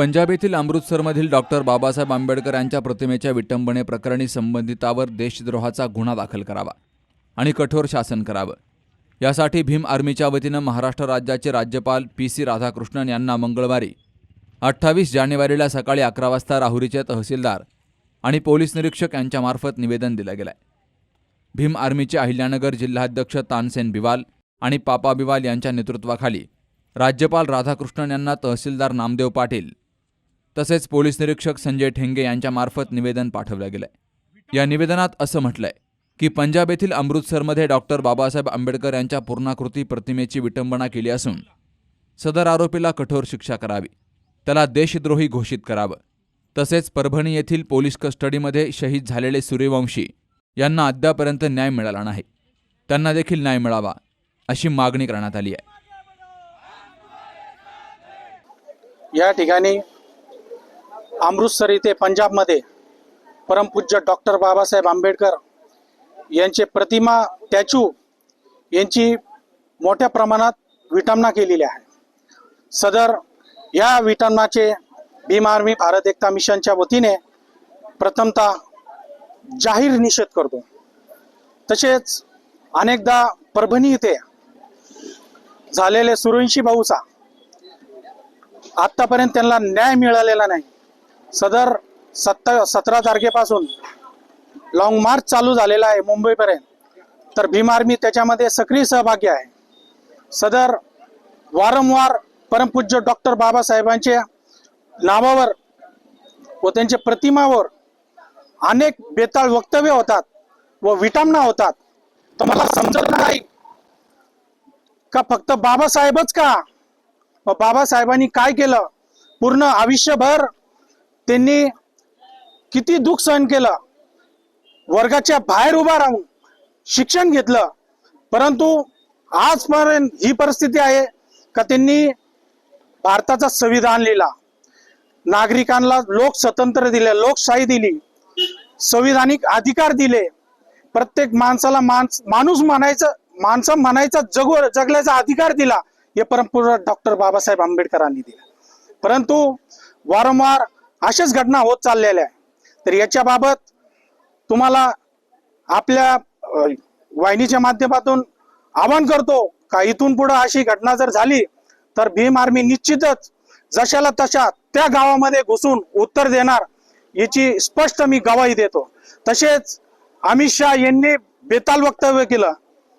पंजाब येथील अमृतसरमधील डॉक्टर बाबासाहेब आंबेडकर यांच्या प्रतिमेच्या विटंबनेप्रकरणी संबंधितावर देशद्रोहाचा गुन्हा दाखल करावा आणि कठोर शासन करावं. यासाठी भीम आर्मीच्या वतीनं महाराष्ट्र राज्याचे राज्यपाल पी सी राधाकृष्णन यांना मंगळवारी अठ्ठावीस जानेवारीला सकाळी अकरा वाजता राहुरीचे तहसीलदार आणि पोलीस निरीक्षक यांच्यामार्फत निवेदन दिलं गेलं आहे भीम आर्मीचे अहिल्यानगर जिल्हाध्यक्ष तानसेन बिवाल आणि पापा बिवाल यांच्या नेतृत्वाखाली राज्यपाल राधाकृष्णन यांना तहसीलदार नामदेव पाटील तसेच पोलीस निरीक्षक संजय ठेंगे यांच्यामार्फत निवेदन पाठवलं गेलंय या निवेदनात असं म्हटलंय की पंजाब येथील अमृतसरमध्ये डॉक्टर बाबासाहेब आंबेडकर यांच्या पूर्णाकृती प्रतिमेची विटंबना केली असून सदर आरोपीला कठोर शिक्षा करावी त्याला देशद्रोही घोषित करावं. तसेच परभणी येथील पोलीस कस्टडीमध्ये शहीद झालेले सूर्यवंशी यांना अद्यापर्यंत न्याय मिळाला नाही. त्यांना देखील न्याय मिळावा अशी मागणी करण्यात आली आहे. या ठिकाणी अमृतसर इथे पंजाबमध्ये परमपूज्य डॉक्टर बाबासाहेब आंबेडकर यांचे प्रतिमा स्टॅच्यू यांची मोठ्या प्रमाणात विटंबना केलेली आहे. सदर या विटंबनाचे भीम आर्मी भारत एकता मिशनच्या वतीने प्रथमतः जाहीर निषेध करतो. तसेच अनेकदा परभणी इथे झालेले सुरवंशी भाऊचा आतापर्यंत त्यांना न्याय मिळालेला नाही. सदर सत्ता सतरा तारखेपासून लॉंग मार्च चालू झालेला आहे मुंबईपर्यंत. तर भीम आर्मी त्याच्यामध्ये सक्रिय सहभागी आहे. सदर वारंवार परमपूज्य डॉक्टर बाबासाहेबांच्या नावावर व त्यांच्या प्रतिमावर अनेक बेताळ वक्तव्य होतात व विटामना होतात. तर मला समजत नाही का फक्त बाबासाहेबच का? व बाबासाहेबांनी काय केलं? पूर्ण आयुष्यभर त्यांनी किती दुःख सहन केलं. वर्गाच्या बाहेर उभा राहून शिक्षण घेतलं. परंतु आजपर्यंत ही परिस्थिती आहे का त्यांनी भारताचा संविधान लिहिला. नागरिकांना लोक स्वतंत्र दिले लोकशाही दिली संविधानिक अधिकार दिले. प्रत्येक माणसाला माणस माणूस म्हणायचं माणसं म्हणायचा जगू जगल्याचा अधिकार दिला हे परमपूर्ण डॉक्टर बाबासाहेब आंबेडकरांनी दिला. परंतु वारंवार अशाच घटना होत चाललेल्या आहे तर याच्या बाबत तुम्हाला आपल्या वाहिनीच्या माध्यमातून आवाहन करतो का इथून पुढे अशी घटना जर झाली तर भीम आर्मी निश्चितच जशाला तशा त्या गावामध्ये घुसून उत्तर देणार याची स्पष्ट मी गवाही देतो. तसेच अमित शहा यांनी बेताल वक्तव्य केलं.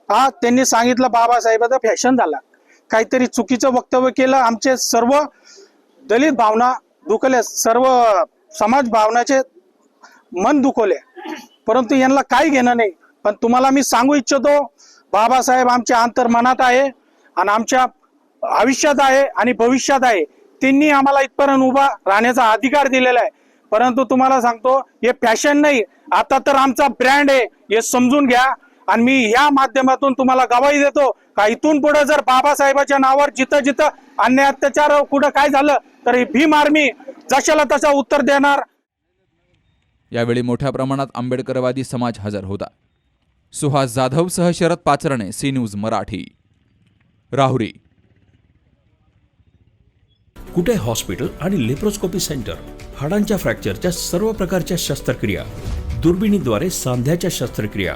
हा त्यांनी सांगितलं बाबासाहेबाचा फॅशन झाला. काहीतरी चुकीचं वक्तव्य केलं. आमचे सर्व दलित भावना दुखले सर्व समाज भावनाचे मन दुखवले. परंतु यांना काही घेणं नाही. पण तुम्हाला मी सांगू इच्छितो बाबासाहेब आमच्या अंतर्मनात आहे आणि आमच्या आयुष्यात आहे आणि भविष्यात आहे. त्यांनी आम्हाला इथपर्यंत उभा राहण्याचा अधिकार दिलेला आहे. परंतु तुम्हाला सांगतो हे फॅशन नाही. आता तर आमचा ब्रँड आहे. हे समजून घ्या. आणि मी या माध्यमातून तुम्हाला गवाही देतो का इथून पुढे जर बाबासाहेबाच्या नावावर जिथं जिथं अन्याय अत्याचार कुठं काय झालं तर ही भीम आर्मी जशाला तसा उत्तर देणार. यावेळी मोठ्या प्रमाणात आंबेडकरवादी समाज हजर होता. Suhas जाधवसह Sharad Pacharne C news Marathi. Rahuri. Kute hospital आणि लेप्रोस्कोपी सेंटर? हाडांच्या फ्रॅक्चरच्या सर्व प्रकारच्या शस्त्रक्रिया. दुर्बिणीद्वारे सांध्याच्या शस्त्रक्रिया.